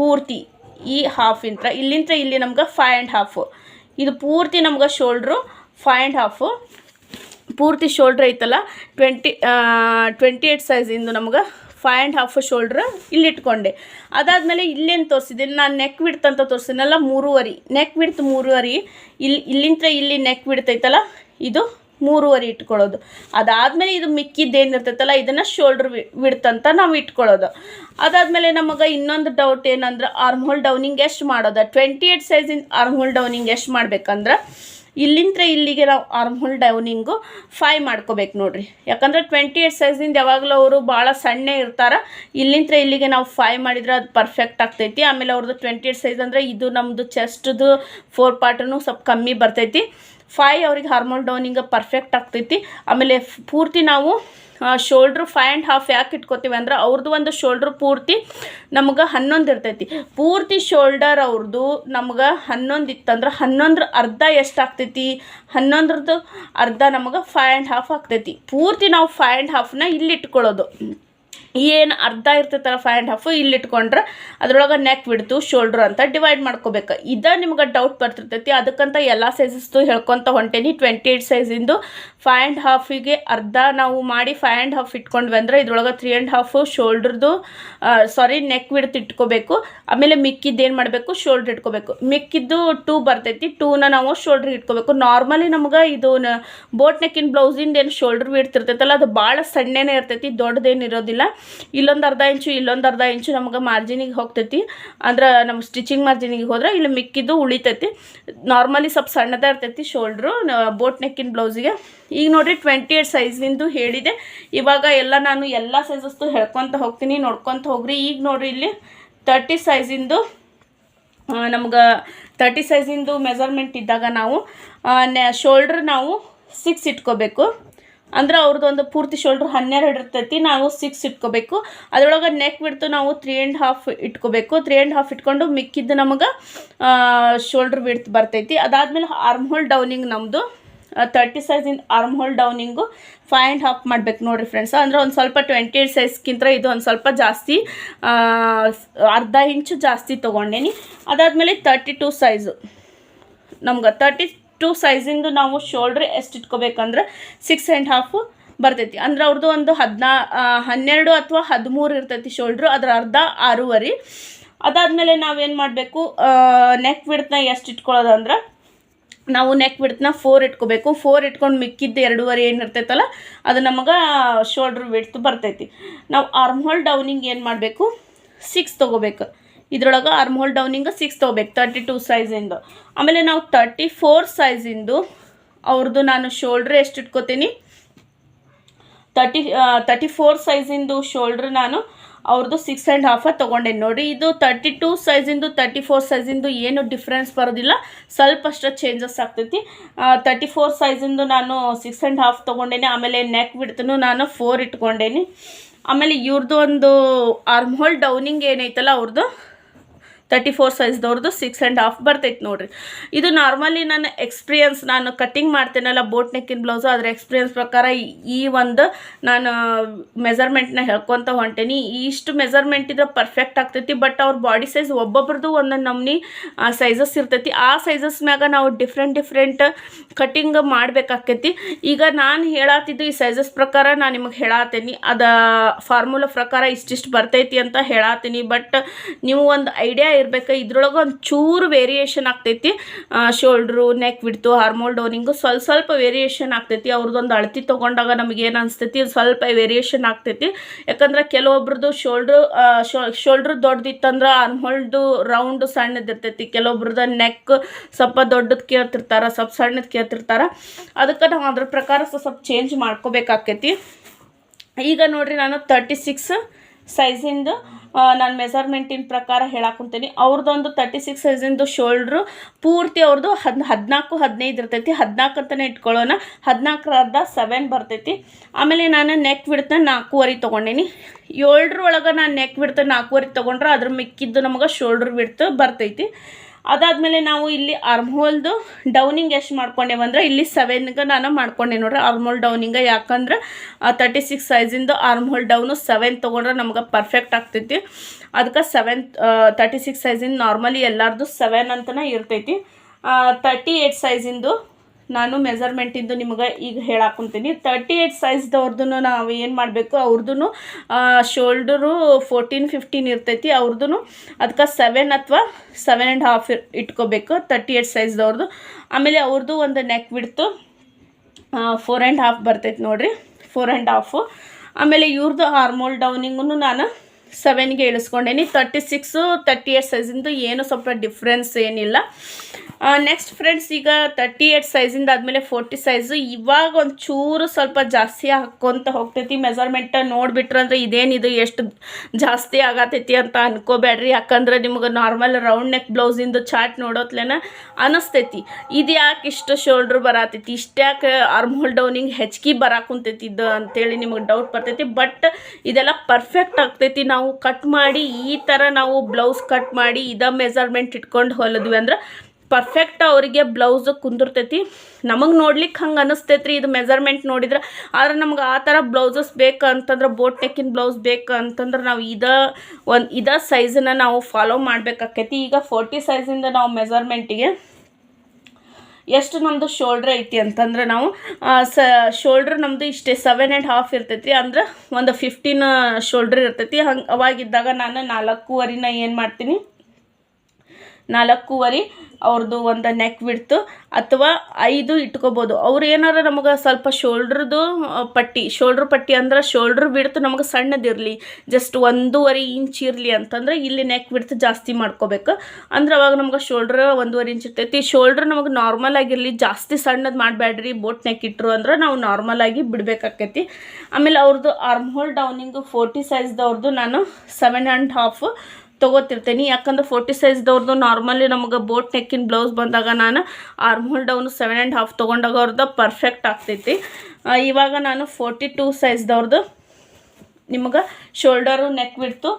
Speaker 1: ಪೂರ್ತಿ ಈ ಹಾಫ್ ಇಂತ್ರ, ಇಲ್ಲಿಂತ್ರ ಇಲ್ಲಿ ನಮ್ಗೆ ಫೈವ್ ಆ್ಯಂಡ್ ಹಾಫು ಇದು ಪೂರ್ತಿ ನಮ್ಗೆ ಶೋಲ್ಡ್ರು ಫೈವ್ ಆ್ಯಂಡ್ ಹಾಫು ಪೂರ್ತಿ ಶೋಲ್ಡ್ರ್ ಐತಲ್ಲ ಟ್ವೆಂಟಿ ಟ್ವೆಂಟಿ ಏಯ್ಟ್ ಸೈಜಿಂದು ನಮ್ಗೆ ಫೈವ್ ಆ್ಯಂಡ್ ಹಾಫ್ ಶೋಲ್ಡ್ರ್ ಇಲ್ಲಿಟ್ಕೊಂಡೆ. ಅದಾದಮೇಲೆ ಇಲ್ಲೇನು ತೋರಿಸಿದ್ದೀನಿ ನಾನು ನೆಕ್ ವಿಡ್ತ್ ಅಂತ ತೋರಿಸಿದ್ನಲ್ಲ, ಮೂರುವರೆ. ನೆಕ್ ವಿಡ್ತ್ ಮೂರುವರೆ. ಇಲ್ಲಿ ಇಲ್ಲಿಂತ್ರ ಇಲ್ಲಿ ನೆಕ್ ವಿಡ್ತೈತಲ್ಲ ಇದು ಮೂರುವರೆ ಇಟ್ಕೊಳ್ಳೋದು. ಅದಾದಮೇಲೆ ಇದು ಮಿಕ್ಕಿದ್ದು ಇರ್ತೈತಲ್ಲ, ಇದನ್ನು ಶೋಲ್ಡ್ರ್ ವಿಡ್ತ್ ಅಂತ ನಾವು ಇಟ್ಕೊಳ್ಳೋದು. ಅದಾದಮೇಲೆ ನಮಗೆ ಇನ್ನೊಂದು ಡೌಟ್ ಏನಂದ್ರೆ ಆರ್ಮ್ಹೋಲ್ ಡೌನಿಂಗ್ ಎಷ್ಟು ಮಾಡೋದು? ಟ್ವೆಂಟಿ ಏಟ್ ಸೈಜಿಂದ ಆರ್ಮ್ಹೋಲ್ ಡೌನಿಂಗ್ ಎಷ್ಟು ಮಾಡ್ಬೇಕಂದ್ರೆ ಇಲ್ಲಿಂತ್ರ ಇಲ್ಲಿಗೆ ನಾವು ಆರ್ಮ್ ಹೋಲ್ ಡೌನಿಂಗು ಫೈ ಮಾಡ್ಕೋಬೇಕು ನೋಡ್ರಿ. ಯಾಕಂದ್ರೆ ಟ್ವೆಂಟಿ ಏಯ್ಟ್ ಸೈಜಿಂದ ಯಾವಾಗಲೂ ಅವರು ಭಾಳ ಸಣ್ಣ ಇರ್ತಾರೆ. ಇಲ್ಲಿಂದ ಇಲ್ಲಿಗೆ ನಾವು ಫೈ ಮಾಡಿದ್ರೆ ಅದು ಪರ್ಫೆಕ್ಟ್ ಆಗ್ತೈತಿ. ಆಮೇಲೆ ಅವ್ರದ್ದು ಟ್ವೆಂಟಿ ಏಯ್ಟ್ ಸೈಜ್ ಅಂದರೆ ಇದು ನಮ್ಮದು ಚೆಸ್ಟ್ದು ಫೋರ್ ಪಾರ್ಟನು ಸ್ವಲ್ಪ ಕಮ್ಮಿ ಬರ್ತೈತಿ. ಫೈ ಅವ್ರಿಗೆ ಹಾರ್ಮೋಲ್ ಡೌನಿಂಗ್ ಪರ್ಫೆಕ್ಟ್ ಆಗ್ತೈತಿ. ಆಮೇಲೆ ಪೂರ್ತಿ ನಾವು ಶೋಲ್ಡ್ರು ಫೈ ಆ್ಯಂಡ್ ಹಾಫ್ ಯಾಕೆ ಇಟ್ಕೋತೀವಿ ಅಂದ್ರೆ ಅವ್ರದ್ದು ಒಂದು ಶೋಲ್ಡ್ರ್ ಪೂರ್ತಿ ನಮ್ಗೆ ಹನ್ನೊಂದು ಇರ್ತೈತಿ. ಪೂರ್ತಿ ಶೋಲ್ಡರ್ ಅವ್ರದ್ದು ನಮ್ಗೆ ಹನ್ನೊಂದು ಇತ್ತಂದ್ರೆ ಹನ್ನೊಂದ್ರ ಅರ್ಧ ಎಷ್ಟು ಆಗ್ತೈತಿ? ಹನ್ನೊಂದ್ರದ್ದು ಅರ್ಧ ನಮಗೆ ಫೈ ಆ್ಯಂಡ್ ಹಾಫ್ ಆಗ್ತೈತಿ. ಪೂರ್ತಿ ನಾವು ಫೈ ಆ್ಯಂಡ್ ಹಾಫ್ನ ಇಲ್ಲಿ ಇಟ್ಕೊಳ್ಳೋದು ಏನು ಅರ್ಧ ಇರ್ತೈತಲ್ಲ ಫೈವ್ ಆ್ಯಂಡ್ ಹಾಫು ಇಲ್ಲಿ ಇಟ್ಕೊಂಡ್ರೆ ಅದ್ರೊಳಗೆ ನೆಕ್ ಬಿಡ್ತು ಶೋಲ್ಡ್ರ್ ಅಂತ ಡಿವೈಡ್ ಮಾಡ್ಕೋಬೇಕು. ಇದು ನಿಮ್ಗೆ ಡೌಟ್ ಬರ್ತಿರ್ತೈತಿ, ಅದಕ್ಕಂತ ಎಲ್ಲ ಸೈಜಸ್ದು ಹೇಳ್ಕೊತ ಹೊಂಟೇನಿ. ಟ್ವೆಂಟಿ ಏಯ್ಟ್ ಸೈಜಿಂದು ಫೈವ್ ಆ್ಯಂಡ್ ಹಾಫಿಗೆ ಅರ್ಧ ನಾವು ಮಾಡಿ ಫೈವ್ ಆ್ಯಂಡ್ ಹಾಫ್ ಇಟ್ಕೊಂಡ್ವಿ ಅಂದ್ರೆ ಇದ್ರೊಳಗೆ ತ್ರೀ ಆ್ಯಂಡ್ ಹಾಫು ಶೋಲ್ಡ್ರದ್ದು ಸಾರಿ ನೆಕ್ ಬಿಡ್ತು ಇಟ್ಕೋಬೇಕು. ಆಮೇಲೆ ಮಿಕ್ಕಿದ್ದು ಏನು ಮಾಡಬೇಕು? ಶೋಲ್ಡ್ರ್ ಇಟ್ಕೋಬೇಕು. ಮಿಕ್ಕಿದ್ದು ಟೂ ಬರ್ತೈತಿ ಟೂನ ನಾವು ಶೋಲ್ಡ್ರ್ ಇಟ್ಕೋಬೇಕು. ನಾರ್ಮಲಿ ನಮ್ಗೆ ಇದು ಬೋಟ್ ನೆಕ್ಕಿನ ಬ್ಲೌಸಿಂದ ಏನು ಶೋಲ್ಡ್ರ್ ಬಿಡ್ತಿರ್ತೈತಲ್ಲ ಅದು ಭಾಳ ಸಣ್ಣನೇ ಇರ್ತೈತಿ, ದೊಡ್ಡದೇನು ಇರೋದಿಲ್ಲ. ಇಲ್ಲೊಂದು ಅರ್ಧ ಇಂಚು, ಇಲ್ಲೊಂದು ಅರ್ಧ ಇಂಚು ನಮ್ಗೆ ಮಾರ್ಜಿನಿಗೆ ಹೋಗ್ತೈತಿ. ಅಂದ್ರೆ ನಮ್ಮ ಸ್ಟಿಚಿಂಗ್ ಮಾರ್ಜಿನಿಗೆ ಹೋದ್ರೆ ಇಲ್ಲಿ ಮಿಕ್ಕಿದ್ದು ಉಳಿತೈತಿ. ನಾರ್ಮಲಿ ಸ್ವಲ್ಪ ಸಣ್ಣದೇ ಇರ್ತೈತಿ ಶೋಲ್ಡ್ರು ಬೋಟ್ ನೆಕ್ಕಿನ ಬ್ಲೌಸಿಗೆ ಈಗ ನೋಡಿರಿ ಟ್ವೆಂಟಿ ಏಯ್ಟ್ ಸೈಜ್ನಿಂದು ಹೇಳಿದೆ. ಇವಾಗ ಎಲ್ಲ ನಾನು ಎಲ್ಲ ಸೈಜಸ್ದು ಹೇಳ್ಕೊತ ಹೋಗ್ತೀನಿ, ನೋಡ್ಕೊತ ಹೋಗ್ರಿ. ಈಗ ನೋಡ್ರಿ ಇಲ್ಲಿ ತರ್ಟಿ ಸೈಜಿಂದು ನಮ್ಗೆ ತರ್ಟಿ ಸೈಜಿಂದು ಮೆಜರ್ಮೆಂಟ್ ಇದ್ದಾಗ ನಾವು ಶೋಲ್ಡ್ರ್ ನಾವು ಸಿಕ್ಸ್ ಇಟ್ಕೋಬೇಕು. ಅಂದ್ರೆ ಅವ್ರದ್ದೊಂದು ಪೂರ್ತಿ ಶೋಲ್ಡ್ರ್ ಹನ್ನೆರಡು ಇರ್ತೈತಿ, ನಾವು ಸಿಕ್ಸ್ ಇಟ್ಕೋಬೇಕು. ಅದರೊಳಗೆ ನೆಕ್ ಬಿಡ್ತು ನಾವು ತ್ರೀ ಆ್ಯಂಡ್ ಹಾಫ್ ಇಟ್ಕೋಬೇಕು. ತ್ರೀ ಆ್ಯಂಡ್ ಹಾಫ್ ಇಟ್ಕೊಂಡು ಮಿಕ್ಕಿದ್ದು ನಮಗೆ ಶೋಲ್ಡ್ರ್ ಬಿಡ್ತು ಬರ್ತೈತಿ. ಅದಾದಮೇಲೆ ಆರ್ಮ್ ಹೋಲ್ ಡೌನಿಂಗ್ ನಮ್ಮದು thirty ಸೈಜಿಂದ armhole downing five and half ಮಾಡಬೇಕು ನೋಡಿರಿ ಫ್ರೆಂಡ್ಸ್ ಅಂದರೆ ಒಂದು ಸ್ವಲ್ಪ ಟ್ವೆಂಟಿ ಏಟ್ ಸೈಜ್ಗಿಂತ ಇದು ಒಂದು ಸ್ವಲ್ಪ ಜಾಸ್ತಿ ಅರ್ಧ ಇಂಚು ಜಾಸ್ತಿ ತೊಗೊಂಡೇನಿ. ಅದಾದಮೇಲೆ ತರ್ಟಿ ಟೂ ಸೈಜು ನಮ್ಗೆ ತರ್ಟಿ ಟೂ ಸೈಜಿಂದು ನಾವು ಶೋಲ್ಡ್ರ್ ಎಷ್ಟು ಇಟ್ಕೋಬೇಕಂದ್ರೆ ಸಿಕ್ಸ್ ಆ್ಯಂಡ್ ಹಾಫ್ ಬರ್ತೈತಿ. ಅಂದ್ರೆ ಅವ್ರದ್ದು ಒಂದು ಹದಿನಾ ಹನ್ನೆರಡು ಅಥವಾ ಹದಿಮೂರು ಇರ್ತೈತಿ ಶೋಲ್ಡ್ರು ಅದರ ಅರ್ಧ ಆರೂವರೆ. ಅದಾದಮೇಲೆ ನಾವೇನು ಮಾಡಬೇಕು ನೆಕ್ ಬಿಡ್ತನ ಎಷ್ಟು ಇಟ್ಕೊಳ್ಳೋದು ಅಂದ್ರೆ ನಾವು ನೆಕ್ ಬಿಡ್ತನ ಫೋರ್ ಇಟ್ಕೋಬೇಕು. ಫೋರ್ ಇಟ್ಕೊಂಡು ಮಿಕ್ಕಿದ್ದು ಎರಡೂವರೆ ಏನು ಇರ್ತೈತಲ್ಲ, ಅದು ನಮಗೆ ಶೋಲ್ಡ್ರ್ ಬಿಡ್ತು ಬರ್ತೈತಿ. ನಾವು ಆರ್ಮ್ ಹೋಲ್ ಡೌನಿಂಗ್ ಏನು ಮಾಡಬೇಕು ಸಿಕ್ಸ್ ತೊಗೋಬೇಕು. ಇದ್ರೊಳಗೆ ಆರ್ಮ್ ಹೋಲ್ ಡೌನಿಂಗ್ ಸಿಕ್ಸ್ ತೊಗೋಬೇಕು ತರ್ಟಿ ಟೂ ಸೈಜಿಂದು ಆಮೇಲೆ ನಾವು ತರ್ಟಿ ಫೋರ್ ಸೈಜಿಂದು ಅವ್ರದ್ದು ನಾನು ಶೋಲ್ಡ್ರ್ ಎಷ್ಟು ಇಟ್ಕೋತೀನಿ? ತರ್ಟಿ ತರ್ಟಿ ಫೋರ್ ಸೈಜಿಂದು ಶೋಲ್ಡ್ರ್ ನಾನು ಅವ್ರದ್ದು ಸಿಕ್ಸ್ ಆ್ಯಂಡ್ ಹಾಫ ತೊಗೊಂಡೆ ನೋಡಿ, ಇದು ತರ್ಟಿ ಟೂ ಸೈಜಿಂದು ತರ್ಟಿ ಫೋರ್ ಸೈಜಿಂದು ಏನು ಡಿಫ್ರೆನ್ಸ್ ಬರೋದಿಲ್ಲ. ಸ್ವಲ್ಪ ಅಷ್ಟು ಚೇಂಜಸ್ ಆಗ್ತೈತಿ. ತರ್ಟಿ ಫೋರ್ ಸೈಜಿಂದು ನಾನು ಸಿಕ್ಸ್ ಆ್ಯಂಡ್ ಹಾಫ್ ತೊಗೊಂಡೇನೆ. ಆಮೇಲೆ ನೆಕ್ ಬಿಡ್ತನು ನಾನು ಫೋರ್ ಇಟ್ಕೊಂಡೇನಿ. ಆಮೇಲೆ ಇವ್ರದ್ದು ಒಂದು ಆರ್ಮ್ ಹೋಲ್ ಡೌನಿಂಗ್ ಏನೈತಲ್ಲ ಅವ್ರದ್ದು ತರ್ಟಿ ಫೋರ್ ಸೈಜ್ದವ್ರದ್ದು ಸಿಕ್ಸ್ ಆ್ಯಂಡ್ ಹಾಫ್ ಬರ್ತೈತೆ ನೋಡಿರಿ. ಇದು ನಾರ್ಮಲಿ ನನ್ನ ಎಕ್ಸ್ಪೀರಿಯನ್ಸ್ ನಾನು ಕಟ್ಟಿಂಗ್ ಮಾಡ್ತೇನಲ್ಲ ಬೋಟ್ ನೆಕ್ಕಿನ ಬ್ಲೌಸು ಅದ್ರ ಎಕ್ಸ್ಪೀರಿಯನ್ಸ್ ಪ್ರಕಾರ ಈ- ಒಂದು ನಾನು ಮೆಜರ್ಮೆಂಟ್ನ ಹೇಳ್ಕೊತ ಹೊಂಟೇನಿ. ಇಷ್ಟು ಮೆಜರ್ಮೆಂಟ್ ಇದ್ರೆ ಪರ್ಫೆಕ್ಟ್ ಆಗ್ತೈತಿ ಬಟ್ ಅವ್ರ ಬಾಡಿ ಸೈಜ್ ಒಬ್ಬೊಬ್ರದ್ದು ಒಂದೊಂದು ನಮ್ನಿ ಸೈಜಸ್ ಇರ್ತೈತಿ. ಆ ಸೈಜಸ್ ಮ್ಯಾಗ ನಾವು ಡಿಫ್ರೆಂಟ್ ಡಿಫ್ರೆಂಟ್ ಕಟ್ಟಿಂಗ್ ಮಾಡಬೇಕಾಕೈತಿ. ಈಗ ನಾನು ಹೇಳತ್ತಿದ್ದು ಈ ಸೈಜಸ್ ಪ್ರಕಾರ ನಾನು ನಿಮಗೆ ಹೇಳತ್ತೀನಿ ಅದ ಫಾರ್ಮುಲಾ ಪ್ರಕಾರ ಇಷ್ಟಿಷ್ಟು ಬರ್ತೈತಿ ಅಂತ ಹೇಳತ್ತೀನಿ ಬಟ್ ನೀವು ಒಂದು ಐಡಿಯಾ ಇರಬೇಕು. ಇದ್ರೊಳಗೆ ಒಂದು ಚೂರು ವೇರಿಯೇಷನ್ ಆಗ್ತೈತಿ. ಶೋಲ್ಡ್ರು ನೆಕ್ ಬಿಡ್ತು ಹಾರ್ಮೋಲ್ ಡೋನಿಂಗು ಸ್ವಲ್ಪ ಸ್ವಲ್ಪ ವೇರಿಯೇಷನ್ ಆಗ್ತೈತಿ. ಅವ್ರದ್ದೊಂದು ಅಳತಿ ತೊಗೊಂಡಾಗ ನಮಗೆ ಏನು ಅನಿಸ್ತೈತಿ? ಸ್ವಲ್ಪ ವೇರಿಯೇಷನ್ ಆಗ್ತೈತಿ. ಯಾಕಂದ್ರೆ ಕೆಲವೊಬ್ರದ್ದು ಶೋಲ್ಡ್ರು ಶೋಲ್ಡ್ರ್ ದೊಡ್ಡದಿತ್ತಂದ್ರೆ ಆರ್ಮೋಲ್ಡು ರೌಂಡ್ ಸಣ್ಣದಿರ್ತೈತಿ. ಕೆಲವೊಬ್ರದ್ದು ನೆಕ್ ಸ್ವಲ್ಪ ದೊಡ್ಡದು ಕೇಳ್ತಿರ್ತಾರ, ಸ್ವಲ್ಪ ಸಣ್ಣದು ಕೇಳ್ತಿರ್ತಾರ. ಅದಕ್ಕೆ ನಾವು ಅದ್ರ ಪ್ರಕಾರ ಸ್ವಲ್ಪ ಚೇಂಜ್ ಮಾಡ್ಕೋಬೇಕಾಕೈತಿ. ಈಗ ನೋಡ್ರಿ ನಾನು ತರ್ಟಿ ಸಿಕ್ಸ್ ಸೈಜಿಂದು ನಾನು ಮೆಸರ್ಮೆಂಟಿನ ಪ್ರಕಾರ ಹೇಳಾಕೊಂತೀನಿ ಅವ್ರದ್ದೊಂದು ತರ್ಟಿ ಸಿಕ್ಸ್ ಸೈಜಿಂದು ಶೋಲ್ಡ್ರು ಪೂರ್ತಿ ಅವ್ರದ್ದು ಹದ್, ಹದಿನಾಲ್ಕು, ಹದಿನೈದು ಇರ್ತೈತಿ. ಹದಿನಾಲ್ಕು ಅಂತಲೇ ಇಟ್ಕೊಳ್ಳೋಣ. ಹದಿನಾಲ್ಕರ ಅರ್ಧ ಸೆವೆನ್ ಬರ್ತೈತಿ. ಆಮೇಲೆ ನಾನು ನೆಕ್ ಬಿಡ್ತ ನಾಲ್ಕೂವರೆ ತೊಗೊಂಡೀನಿ. ಏಳ್ರೊಳಗೆ ನಾನು ನೆಕ್ ಬಿಡ್ತ ನಾಲ್ಕೂವರೆ ತೊಗೊಂಡ್ರೆ ಅದ್ರ ಮಿಕ್ಕಿದ್ದು ನಮಗೆ ಶೋಲ್ಡ್ರ್ ಬಿಡ್ತು ಬರ್ತೈತಿ. ಅದಾದಮೇಲೆ ನಾವು ಇಲ್ಲಿ ಆರ್ಮ್ಹೋಲ್ದು ಡೌನಿಂಗ್ ಎಷ್ಟು ಮಾಡ್ಕೊಂಡೇವಂದ್ರೆ ಇಲ್ಲಿ ಸೆವೆನ್ಗೆ ನಾನು ಮಾಡ್ಕೊಂಡೆ ನೋಡ್ರಿ ಆರ್ಮ್ಹೋಲ್ ಡೌನಿಂಗ ಯಾಕಂದ್ರೆ ತರ್ಟಿ ಸಿಕ್ಸ್ ಸೈಜಿಂದು ಆರ್ಮ್ಹೋಲ್ ಡೌನು ಸೆವೆನ್ ತೊಗೊಂಡ್ರೆ ನಮ್ಗೆ ಪರ್ಫೆಕ್ಟ್ ಆಗ್ತೈತಿ. ಅದಕ್ಕೆ ಸೆವೆನ್ ತರ್ಟಿ ಸಿಕ್ಸ್ ಸೈಜಿಂದು ನಾರ್ಮಲಿ ಎಲ್ಲರದು ಸೆವೆನ್ ಅಂತಲೇ ಇರ್ತೈತಿ. ತರ್ಟಿ ಏಯ್ಟ್ ಸೈಜಿಂದು ನಾನು ಮೆಸರ್ಮೆಂಟಿಂದು ನಿಮಗೆ ಈಗ ಹೇಳಾಕೊಂತೀನಿ. ತರ್ಟಿ ಏಯ್ಟ್ ಸೈಜ್ದವ್ರದ್ದು ನಾವು ಏನು ಮಾಡಬೇಕು ಅವ್ರದ್ದು ಶೋಲ್ಡರು ಫೋರ್ಟೀನ್ ಫಿಫ್ಟೀನ್ ಇರ್ತೈತಿ ಅವ್ರದ್ದು ಅದಕ್ಕೆ ಸೆವೆನ್ ಅಥವಾ ಸೆವೆನ್ ಆ್ಯಂಡ್ ಹಾಫ್ ಇಟ್ಕೋಬೇಕು ತರ್ಟಿ ಏಯ್ಟ್ ಸೈಜ್ದವ್ರದ್ದು ಆಮೇಲೆ ಅವ್ರದ್ದು ಒಂದು ನೆಕ್ ಬಿಡ್ತು ಫೋರ್ ಆ್ಯಂಡ್ ಹಾಫ್ ಬರ್ತೈತಿ ನೋಡಿರಿ ಫೋರ್ ಆ್ಯಂಡ್ ಹಾಫು ಆಮೇಲೆ ಇವ್ರದ್ದು ಹಾರ್ಮೋಲ್ ಡೌನಿಂಗು ನಾನು ಸೆವೆನ್ಗೆ ಇಳಿಸ್ಕೊಂಡೇನಿ. ತರ್ಟಿ ಸಿಕ್ಸು ತರ್ಟಿ ಏಟ್ ಸೈಜಿಂದು ಏನು ಸ್ವಲ್ಪ ಡಿಫ್ರೆನ್ಸ್ ಏನಿಲ್ಲ. ನೆಕ್ಸ್ಟ್ ಫ್ರೆಂಡ್ಸ್ ಈಗ ತರ್ಟಿ ಏಟ್ ಸೈಜಿಂದ ಆದಮೇಲೆ ಫೋರ್ಟಿ ಸೈಜು ಇವಾಗ ಒಂದು ಚೂರು ಸ್ವಲ್ಪ ಜಾಸ್ತಿ ಹಾಕ್ಕೊತ ಹೋಗ್ತೈತಿ. ಮೆಸರ್ಮೆಂಟ್ ನೋಡಿಬಿಟ್ರೆ ಅಂದ್ರೆ ಇದೇನಿದು ಎಷ್ಟು ಜಾಸ್ತಿ ಆಗತೈತಿ ಅಂತ ಅನ್ಕೋಬೇಡ್ರಿ ಯಾಕಂದ್ರೆ ನಿಮ್ಗೆ ನಾರ್ಮಲ್ ರೌಂಡ್ ನೆಕ್ ಬ್ಲೌಸಿಂದು ಚಾಟ್ ನೋಡೋತ್ಲೇನ ಅನಿಸ್ತೈತಿ. ಇದು ಯಾಕೆ ಇಷ್ಟು ಶೋಲ್ಡ್ರ್ ಬರತೈತಿ? ಇಷ್ಟ್ಯಾಕೆ ಆರ್ಮೋಲ್ ಡೌನಿಂಗ್ ಹೆಚ್ಚಿಗೆ ಬರಾಕುಂತೈತಿ ಇದು ಅಂತೇಳಿ ನಿಮಗೆ ಡೌಟ್ ಬರ್ತೈತಿ. ಬಟ್ ಇದೆಲ್ಲ ಪರ್ಫೆಕ್ಟ್ ಆಗ್ತೈತಿ. ನಾವು ಕಟ್ ಮಾಡಿ, ಈ ಥರ ನಾವು ಬ್ಲೌಸ್ ಕಟ್ ಮಾಡಿ, ಇದ ಮೆಸರ್ಮೆಂಟ್ ಇಟ್ಕೊಂಡು ಹೊಲಿದ್ವಿ ಅಂದ್ರೆ ಪರ್ಫೆಕ್ಟ್ ಅವರಿಗೆ ಬ್ಲೌಸ್ ಕುಂದಿರ್ತೈತಿ. ನಮಗೆ ನೋಡ್ಲಿಕ್ಕೆ ಹಂಗೆ ಅನಿಸ್ತೈತ್ರಿ ಇದು ಮೆಸರ್ಮೆಂಟ್ ನೋಡಿದ್ರೆ. ಆದ್ರೆ ನಮ್ಗೆ ಆ ಥರ ಬ್ಲೌಸಸ್ ಬೇಕು ಅಂತಂದ್ರೆ ಬೋಟ್ ನೆಕ್ಕಿನ ಬ್ಲೌಸ್ ಬೇಕು ಅಂತಂದ್ರೆ ನಾವು ಇದ ಒಂದು, ಇದ ಸೈಜನ್ನ ನಾವು ಫಾಲೋ ಮಾಡಬೇಕಾಕೈತಿ. ಈಗ ಫೋರ್ಟಿ ಸೈಜಿಂದ ನಾವು ಮೆಸರ್ಮೆಂಟಿಗೆ ಎಷ್ಟು ನಮ್ಮದು ಶೋಲ್ಡ್ರ್ ಐತಿ ಅಂತಂದ್ರೆ ನಾವು ಸ ಶೋಲ್ಡ್ರ್ ನಮ್ಮದು ಇಷ್ಟೇ ಸೆವೆನ್ ಆ್ಯಂಡ್ ಹಾಫ್ ಇರ್ತೈತಿ. ಅಂದ್ರೆ ಒಂದು ಫಿಫ್ಟೀನ್ ಶೋಲ್ಡ್ರ್ ಇರ್ತೈತಿ. ಹಂಗೆ, ಅವಾಗಿದ್ದಾಗ ನಾನು ನಾಲ್ಕೂವರೆನ ಏನು ಮಾಡ್ತೀನಿ? ನಾಲ್ಕೂವರೆ ಅವ್ರದ್ದು ಒಂದು ನೆಕ್ ಬಿಡ್ತು ಅಥವಾ ಐದು ಇಟ್ಕೋಬೋದು. ಅವ್ರು ಏನಾರ ನಮಗೆ ಸ್ವಲ್ಪ ಶೋಲ್ಡ್ರದ್ದು ಪಟ್ಟಿ ಶೋಲ್ಡ್ರ್ ಪಟ್ಟಿ ಅಂದ್ರೆ ಶೋಲ್ಡ್ರ್ ಬಿಡ್ತು ನಮಗೆ ಸಣ್ಣದಿರಲಿ ಜಸ್ಟ್ ಒಂದೂವರೆ ಇಂಚ್ ಇರಲಿ ಅಂತಂದ್ರೆ ಇಲ್ಲಿ ನೆಕ್ ವಿಡ್ತ್ ಜಾಸ್ತಿ ಮಾಡ್ಕೋಬೇಕು. ಅಂದ್ರೆ ಅವಾಗ ನಮ್ಗೆ ಶೋಲ್ಡ್ರ್ ಒಂದೂವರೆ ಇಂಚ್ ಇರ್ತೈತಿ. ಶೋಲ್ಡ್ರ್ ನಮಗೆ ನಾರ್ಮಲ್ ಆಗಿರಲಿ, ಜಾಸ್ತಿ ಸಣ್ಣದು ಮಾಡಬೇಡ್ರಿ ಬೋಟ್ ನೆಕ್ ಇಟ್ಟರು ಅಂದ್ರೆ ನಾವು ನಾರ್ಮಲ್ ಆಗಿ ಬಿಡಬೇಕಾಕೈತಿ. ಆಮೇಲೆ ಅವ್ರದ್ದು ಆರ್ಮ್ ಹೋಲ್ ಡೌನಿಂಗು ಫೋರ್ಟಿ ಸೈಜ್ದವ್ರದ್ದು ನಾನು ಸೆವೆನ್ ಆ್ಯಂಡ್ ಹಾಫ್ ತೊಗೋತಿರ್ತೀನಿ. ಯಾಕಂದ್ರೆ ಫೋರ್ಟಿ ಸೈಜ್ದವ್ರದ್ದು ನಾರ್ಮಲಿ ನಮಗೆ ಬೋಟ್ ನೆಕ್ಕಿನ ಬ್ಲೌಸ್ ಬಂದಾಗ ನಾನು armhole down seven and half ತೊಗೊಂಡಾಗ ಅವ್ರದ್ದು ಪರ್ಫೆಕ್ಟ್ ಆಗ್ತೈತಿ. ಇವಾಗ ನಾನು ಫೋರ್ಟಿ ಟೂ ಸೈಜ್ದವ್ರದ್ದು ನಿಮಗೆ ಶೋಲ್ಡರು ನೆಕ್ ಬಿಡ್ತು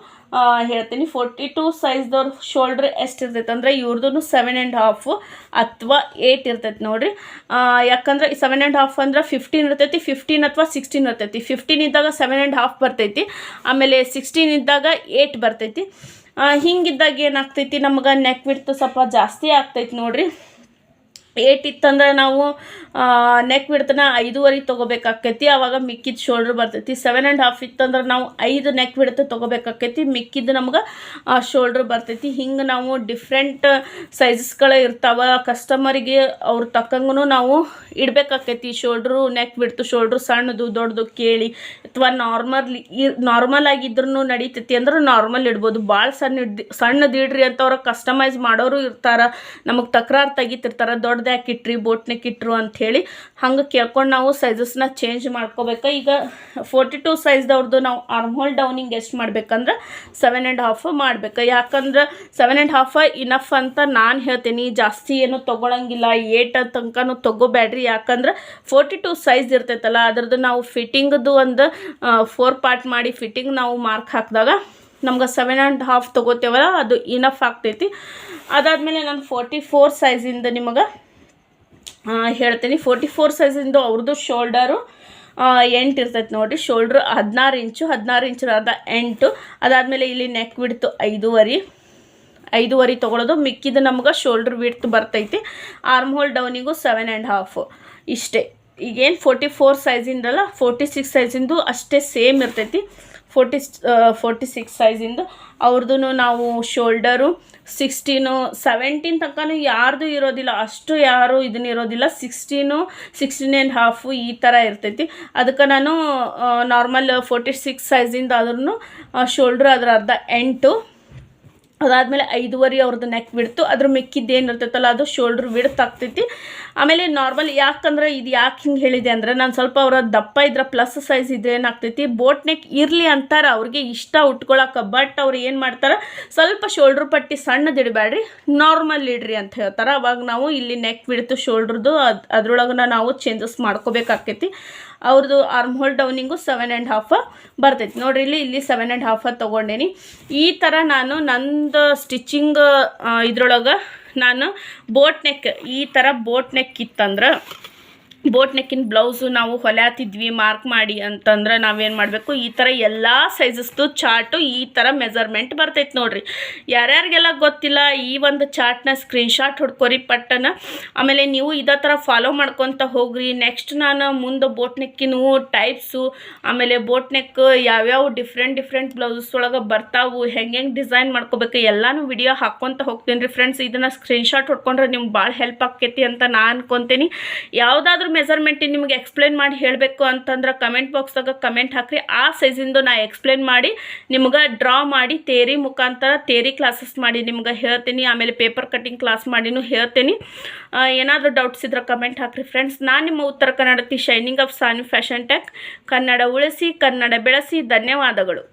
Speaker 1: ಹೇಳ್ತೀನಿ. ಫೋರ್ಟಿ ಟೂ ಸೈಜ್ದವ್ರ ಶೋಲ್ಡ್ರ್ ಎಷ್ಟು ಇರ್ತೈತೆ ಅಂದರೆ ಇವ್ರದ್ದು ಸೆವೆನ್ ಆ್ಯಂಡ್ ಹಾಫು ಅಥವಾ ಏಯ್ಟ್ ಇರ್ತೈತೆ ನೋಡಿರಿ. ಯಾಕಂದ್ರೆ ಸೆವೆನ್ ಆ್ಯಂಡ್ ಹಾಫ್ ಅಂದ್ರೆ ಫಿಫ್ಟೀನ್ ಇರ್ತೈತಿ ಫಿಫ್ಟೀನ್ ಅಥವಾ ಸಿಕ್ಸ್ಟೀನ್ ಇರ್ತೈತಿ. ಫಿಫ್ಟೀನ್ ಇದ್ದಾಗ ಸೆವೆನ್ ಆ್ಯಂಡ್ ಹಾಫ್ ಬರ್ತೈತಿ, ಆಮೇಲೆ ಸಿಕ್ಸ್ಟೀನ್ ಇದ್ದಾಗ ಏಯ್ಟ್ ಬರ್ತೈತಿ. ಹಿಂಗಿದ್ದಾಗ ಏನಾಗ್ತೈತಿ? ನಮ್ಗೆ ನೆಕ್ ಬಿಡ್ತು ಸ್ವಲ್ಪ ಜಾಸ್ತಿ ಆಗ್ತೈತಿ ನೋಡ್ರಿ. ಏಟ್ ಇತ್ತಂದ್ರೆ ನಾವು ನೆಕ್ ಬಿಡ್ತನ ಐದೂವರೆ ತೊಗೋಬೇಕಾಕೈತಿ. ಆವಾಗ ಮಿಕ್ಕಿದ ಶೋಲ್ಡ್ರ್ ಬರ್ತೈತಿ. ಸೆವೆನ್ ಆ್ಯಂಡ್ ಹಾಫ್ ಇತ್ತಂದ್ರೆ ನಾವು ಐದು ನೆಕ್ ಬಿಡ್ತು ತೊಗೋಬೇಕಾಕೈತಿ. ಮಿಕ್ಕಿದ್ದು ನಮ್ಗೆ ಶೋಲ್ಡ್ರ್ ಬರ್ತೈತಿ. ಹಿಂಗೆ ನಾವು ಡಿಫ್ರೆಂಟ್ ಸೈಜಸ್ಗಳೇ ಇರ್ತಾವ. ಕಸ್ಟಮರಿಗೆ ಅವ್ರ ತಕ್ಕಂಗೂ ನಾವು ಇಡಬೇಕಾಕೈತಿ. ಶೋಲ್ಡ್ರು ನೆಕ್ ಬಿಡ್ತು ಶೋಲ್ಡ್ರು ಸಣ್ಣದು, ದೊಡ್ಡದು ಕೇಳಿ. ಅಥವಾ ನಾರ್ಮಲ್ ನಾರ್ಮಲ್ ಆಗಿದ್ರೂ ನಡೀತೈತಿ ಅಂದ್ರೆ ನಾರ್ಮಲ್ ಇಡ್ಬೋದು. ಭಾಳ ಸಣ್ಣ ಇಡ್ ಸಣ್ಣದು ಇಡ್ರಿ ಅಂತವ್ರ ಕಸ್ಟಮೈಸ್ ಮಾಡೋರು ಇರ್ತಾರೆ. ನಮಗೆ ತಕರಾರು ತೆಗಿತಿರ್ತಾರೆ. ದೊಡ್ಡದು ಯಾಕೆ ಇಟ್ರಿ ಬೋಟ್ನೆಕ್ ಇಟ್ರು ಅಂಥೇಳಿ ಹಂಗೆ ಕೇಳ್ಕೊಂಡು ನಾವು ಸೈಜಸ್ನ ಚೇಂಜ್ ಮಾಡ್ಕೋಬೇಕು. ಈಗ ಫೋರ್ಟಿ ಟು ಸೈಜ್ದವ್ರದ್ದು ನಾವು ಆರ್ಮ್ ಹೋಲ್ ಡೌನಿಂಗ್ ಎಷ್ಟು ಮಾಡ್ಬೇಕಂದ್ರೆ ಸೆವೆನ್ ಆ್ಯಂಡ್ ಹಾಫ್ ಮಾಡ್ಬೇಕು. ಯಾಕಂದ್ರೆ ಸೆವೆನ್ ಆ್ಯಂಡ್ ಹಾಫ್ ಇನಫ್ ಅಂತ ನಾನು ಹೇಳ್ತೀನಿ. ಜಾಸ್ತಿ ಏನು ತೊಗೊಳಂಗಿಲ್ಲ. ಏಟ್ ತನಕನೂ ತೊಗೋಬೇಡ್ರಿ ಯಾಕಂದ್ರೆ ಫೋರ್ಟಿ ಟು ಸೈಜ್ ಇರ್ತೈತಲ್ಲ, ಅದ್ರದ್ದು ನಾವು ಫಿಟ್ಟಿಂಗ್ದು ಒಂದು ಫೋರ್ ಪಾರ್ಟ್ ಮಾಡಿ ಫಿಟ್ಟಿಂಗ್ ನಾವು ಮಾರ್ಕ್ ಹಾಕಿದಾಗ ನಮ್ಗೆ ಸೆವೆನ್ ಆ್ಯಂಡ್ ಹಾಫ್ ತೊಗೋತೇವಲ್ಲ, ಅದು ಇನಫ್ ಆಗ್ತೈತಿ. ಅದಾದಮೇಲೆ ನಾನು ಫೋರ್ಟಿ ಫೋರ್ ಸೈಜಿಂದ ನಿಮಗೆ ಹೇಳ್ತೀನಿ. ಫೋರ್ಟಿ ಫೋರ್ ಸೈಜಿಂದು ಅವ್ರದ್ದು ಶೋಲ್ಡರು ಎಂಟು ಇರ್ತೈತೆ ನೋಡಿರಿ ಶೋಲ್ಡ್ರು ಹದಿನಾರು ಇಂಚು ಹದಿನಾರು ಇಂಚು ಅರ್ಧ ಎಂಟು. ಅದಾದಮೇಲೆ ಇಲ್ಲಿ ನೆಕ್ ಬಿಡ್ತು ಐದೂವರೆ. ಐದೂವರೆ ತೊಗೊಳೋದು. ಮಿಕ್ಕಿದ್ದು ನಮ್ಗೆ ಶೋಲ್ಡ್ರ್ ವಿಡ್ತ್ ಬರ್ತೈತಿ. ಆರ್ಮ್ ಹೋಲ್ ಡೌನಿಗೂ ಸೆವೆನ್ ಆ್ಯಂಡ್ ಹಾಫು ಇಷ್ಟೇ. ಈಗೇನು ಫೋರ್ಟಿ ಫೋರ್ ಸೈಜಿಂದಲ್ಲ ಫೋರ್ಟಿ ಸಿಕ್ಸ್ ಸೈಜಿಂದು ಅಷ್ಟೇ ಸೇಮ್ ಇರ್ತೈತಿ. ಫೋರ್ಟಿ ಫೋರ್ಟಿ ಸಿಕ್ಸ್ ಸೈಜಿಂದು. ಅವ್ರದ್ದು ನಾವು ಶೋಲ್ಡರು ಸಿಕ್ಸ್ಟೀನು, ಸೆವೆಂಟೀನ್ ತನಕನೂ ಯಾರ್ದು ಇರೋದಿಲ್ಲ, ಅಷ್ಟು ಯಾರು ಇದನ್ನ ಇರೋದಿಲ್ಲ. ಸಿಕ್ಸ್ಟೀನು, ಸಿಕ್ಸ್ಟೀನ್ ಆ್ಯಂಡ್ ಹಾಫು ಈ ಥರ ಇರ್ತೈತಿ. ಅದಕ್ಕೆ ನಾನು ನಾರ್ಮಲ್ ಫೋರ್ಟಿ ಸಿಕ್ಸ್ ಸೈಜಿಂದ ಆದ್ರೂ ಶೋಲ್ಡ್ರ್ ಅದರ ಅರ್ಧ ಎಂಟು. ಅದಾದಮೇಲೆ ಐದುವರೆ ಅವ್ರದ್ದು ನೆಕ್ ಬಿಡ್ತು ಅದ್ರ ಮಿಕ್ಕಿದ್ದು ಏನು ಇರ್ತೈತಲ್ಲ, ಅದು ಶೋಲ್ಡ್ರ್ ವಿಡ್ತ್ ಆಗ್ತೈತಿ. ಆಮೇಲೆ ನಾರ್ಮಲ್ ಯಾಕಂದ್ರೆ ಇದು ಯಾಕೆ ಹಿಂಗೆ ಹೇಳಿದೆ ಅಂದರೆ, ನಾನು ಸ್ವಲ್ಪ ಅವರ ದಪ್ಪ ಇದ್ರೆ ಪ್ಲಸ್ ಸೈಜ್ ಇದ್ರೆ ಏನಾಗ್ತೈತಿ ಬೋಟ್ ನೆಕ್ ಇರಲಿ ಅಂತಾರೆ, ಅವ್ರಿಗೆ ಇಷ್ಟ ಉಟ್ಕೊಳಕ್ಕೆ ಬಟ್ ಅವ್ರು ಏನು ಮಾಡ್ತಾರೆ, ಸ್ವಲ್ಪ ಶೋಲ್ಡ್ರ್ ಪಟ್ಟಿ ಸಣ್ಣದಿಡಬೇಡ್ರಿ ನಾರ್ಮಲ್ ಇಡ್ರಿ ಅಂತ ಹೇಳ್ತಾರೆ. ಅವಾಗ ನಾವು ಇಲ್ಲಿ ನೆಕ್ ಬಿಡ್ತು ಶೋಲ್ಡ್ರದ್ದು ಅದು ಅದ್ರೊಳಗನ ನಾವು ಚೇಂಜಸ್ ಮಾಡ್ಕೋಬೇಕಾಕೈತಿ ಅವ್ರದ್ದು armhole downing seven and half ಬರ್ತೈತಿ. ನೋಡ್ರಿ ಇಲ್ಲಿ ಇಲ್ಲಿ ಸೆವೆನ್ ಆ್ಯಂಡ್ ಹಾಫ್ ತೊಗೊಂಡೇನಿ. ಈ ಥರ ನಾನು ನಂದು ಸ್ಟಿಚಿಂಗ್ ಇದ್ರೊಳಗೆ ನಾನು ಬೋಟ್ ನೆಕ್ ಈ ಥರ ಬೋಟ್ ನೆಕ್ ಇತ್ತಂದ್ರೆ ಬೋಟ್ ನೆಕ್ಕಿನ ಬ್ಲೌಸು ನಾವು ಹೊಲ್ಯಾತಿದ್ವಿ, ಮಾರ್ಕ್ ಮಾಡಿ ಅಂತಂದ್ರೆ ನಾವೇನು ಮಾಡಬೇಕು? ಈ ಥರ ಎಲ್ಲ ಸೈಜಸ್ದು ಚಾರ್ಟು ಈ ಥರ ಮೆಜರ್ಮೆಂಟ್ ಬರ್ತೈತೆ ನೋಡ್ರಿ. ಯಾರ್ಯಾರಿಗೆಲ್ಲ ಗೊತ್ತಿಲ್ಲ, ಈ ಒಂದು ಚಾರ್ಟ್ನ ಸ್ಕ್ರೀನ್ಶಾಟ್ ಹೊಡ್ಕೊರಿ ಪಟ್ಟನ. ಆಮೇಲೆ ನೀವು ಇದೇ ಥರ ಫಾಲೋ ಮಾಡ್ಕೊತ ಹೋಗ್ರಿ. ನೆಕ್ಸ್ಟ್ ನಾನು ಮುಂದೆ ಬೋಟ್ ನೆಕ್ಕಿನ ಟೈಪ್ಸು ಆಮೇಲೆ ಬೋಟ್ ನೆಕ್ ಯಾವ್ಯಾವ ಡಿಫ್ರೆಂಟ್ ಡಿಫ್ರೆಂಟ್ ಬ್ಲೌಸಸ್ ಒಳಗೆ ಬರ್ತಾವು ಹೆಂಗೆ ಹೆಂಗೆ ಡಿಸೈನ್ ಮಾಡ್ಕೋಬೇಕು, ಎಲ್ಲಾನು ವಿಡಿಯೋ ಹಾಕ್ಕೊತ ಹೋಗ್ತೀನಿ ರೀ ಫ್ರೆಂಡ್ಸ್ ಇದನ್ನು ಸ್ಕ್ರೀನ್ಶಾಟ್ ಹೊಡ್ಕೊಂಡ್ರೆ ನಿಮ್ಗೆ ಭಾಳ ಹೆಲ್ಪ್ ಆಕೈತಿ ಅಂತ ನಾನು ಅನ್ಕೊತೀನಿ. ಯಾವುದಾದ್ರೂ ಮೆಜರ್ಮೆಂಟ್ ನಿಮಗೆ ಎಕ್ಸ್ಪ್ಲೇನ್ ಮಾಡಿ ಹೇಳಬೇಕು ಅಂತಂದ್ರೆ ಕಮೆಂಟ್ ಬಾಕ್ಸ್ದಾಗ ಕಮೆಂಟ್ ಹಾಕ್ರಿ. ಆ ಸೈಜಿಂದು ನಾ ಎಕ್ಸ್ಪ್ಲೇನ್ ಮಾಡಿ, ನಿಮ್ಗೆ ಡ್ರಾ ಮಾಡಿ ತೇರಿ ಮುಖಾಂತರ ತೇರಿ ಕ್ಲಾಸಸ್ ಮಾಡಿ ನಿಮ್ಗೆ ಹೇಳ್ತೀನಿ. ಆಮೇಲೆ ಪೇಪರ್ ಕಟ್ಟಿಂಗ್ ಕ್ಲಾಸ್ ಮಾಡಿನೂ ಹೇಳ್ತೀನಿ. ಏನಾದರೂ ಡೌಟ್ಸ್ ಇದ್ರೆ ಕಮೆಂಟ್ ಹಾಕ್ರಿ ಫ್ರೆಂಡ್ಸ್ ನಾನು ನಿಮ್ಮ ಉತ್ತರ ಕನ್ನಡಕ್ಕೆ shining of Sanvi fashion tech Kannada ಉಳಿಸಿ, ಕನ್ನಡ ಬೆಳೆಸಿ, ಧನ್ಯವಾದಗಳು.